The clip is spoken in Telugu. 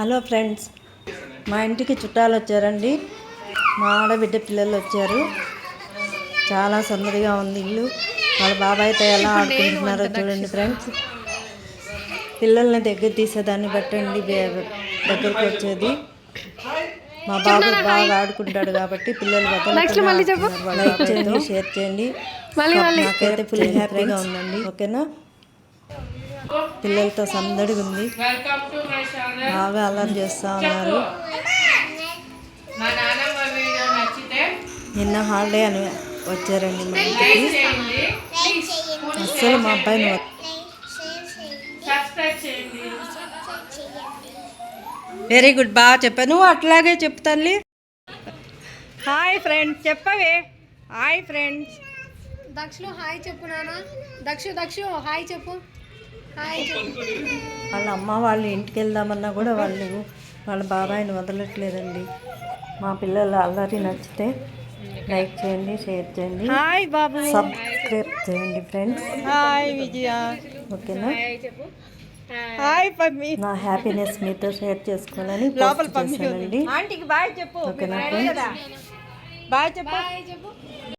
హలో ఫ్రెండ్స్ మా ఇంటికి చుట్టాలు వచ్చారండి. మా ఆడబిడ్డ పిల్లలు వచ్చారు. చాలా సందడిగా ఉంది ఇల్లు. వాళ్ళ బాబాయ్తో ఎలా ఆడుకుంటున్నారో చూడండి ఫ్రెండ్స్. పిల్లల్ని దగ్గర తీసేదాన్ని బట్టండి దగ్గరకు వచ్చేది. మా బాబు బాగా ఆడుకుంటాడు కాబట్టి పిల్లలు లైక్ చేయండి షేర్ చేయండి. నాకైతే ఫుల్ హ్యాపీగా ఉందండి. ఓకేనా? పిల్లలతో సందడిగా ఉంది. వెల్కమ్ టు మై ఛానల్ బాగా అల్లరి చేస్తూ ఉన్నారు. నిన్న హాలిడే అని వచ్చారండి మా ఇంటికి. లైక్ చేయండి. అస్సలు మా అబ్బాయిని వ- సబ్స్క్రైబ్ చేయండి. వెరీ గుడ్ బాగా చెప్పాను నువ్వు అట్లాగే చెప్పు తల్లి. హాయ్ ఫ్రెండ్స్ చెప్పవే. హాయ్ ఫ్రెండ్స్ దక్షులు హాయ్ చెప్పు నాన్న. దక్షు దక్షు చెప్పు హాయ్ చెప్పు. వాళ్ళ అమ్మ వాళ్ళు ఇంటికి వెళ్దామన్నా కూడా వాళ్ళు వాళ్ళ బాబాయిని వదలట్లేదండి. మా పిల్లలు అల్లరి నచ్చితే లైక్ చేయండి షేర్ చేయండి హాయ్ బాబు సబ్స్క్రైబ్ చేయండి ఫ్రెండ్స్. హాయ్ విజయ. ఓకేనా? హాయ్ పమ్మి నా హ్యాపీనెస్ మీతో షేర్ చేసుకోవాలని పోస్ట్ చేశానండి. ఆంటీకి బాయ్ చెప్పు. ఓకేనా బాయ్ చెప్పు.